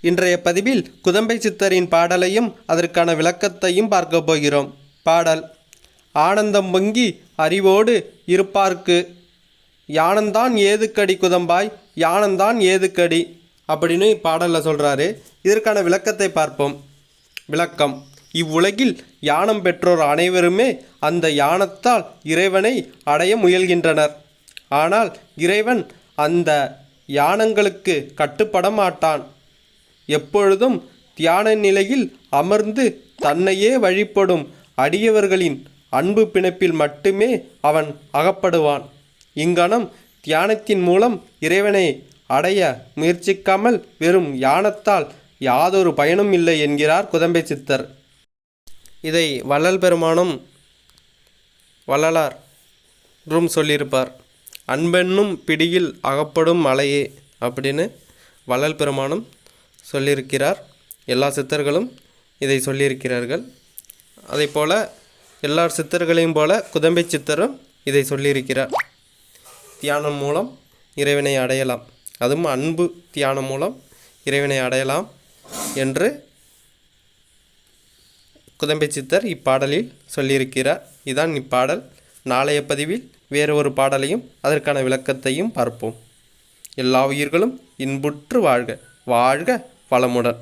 இன்றைய பதிவில் குதம்பை சித்தரின் பாடலையும் அதற்கான விளக்கத்தையும் பார்க்க போகிறோம். பாடல் ஆனந்தம் பொங்கி அறிவோடு இருப்பார்க்கு. யானந்தான் ஏதுக்கடி குதம்பாய் யானந்தான் ஏதுக்கடி? அப்படின்னு பாடலில் சொல்கிறாரு இதற்கான விளக்கத்தை பார்ப்போம். விளக்கம் இவ்வுலகில் யானம் பெற்றோர் அனைவருமே அந்த யானத்தால் இறைவனை அடைய முயல்கின்றனர். ஆனால் இறைவன் அந்த யானங்களுக்கு கட்டுப்பட மாட்டான் எப்பொழுதும் தியான நிலையில் அமர்ந்து தன்னையே வழிபடும் அடியவர்களின் அன்பு பிணைப்பில் மட்டுமே அவன் அகப்படுவான். இங்கனம் தியானத்தின் மூலம் இறைவனை அடைய முயற்சிக்காமல் வெறும் யானத்தால் யாதொரு பயனும் இல்லை என்கிறார் குதம்பை சித்தர். இதை வள்ளல் பெருமானும் வள்ளலார் என்றும் சொல்லியிருப்பார். அன்பென்னும் பிடியில் அகப்படும் மலையே அப்படின்னு வள்ளல் பெருமானும் சொல்லியிருக்கிறார். எல்லா சித்தர்களும் இதை சொல்லியிருக்கிறார்கள். அதே போல் எல்லா சித்தர்களையும் போல குதம்பை சித்தரும் இதை சொல்லியிருக்கிறார். தியானம் மூலம் இறைவனை அடையலாம். அதுவும் அன்பு தியானம் மூலம் இறைவனை அடையலாம் என்று குதம்பை சித்தர் இப்பாடலில் சொல்லியிருக்கிறார். இதான் இப்பாடல். நாளைய பதிவில் வேறு ஒரு பாடலையும் அதற்கான விளக்கத்தையும் பார்ப்போம். எல்லா உயிர்களும் இன்புற்று வாழ்க. வாழ்க வளமுடன்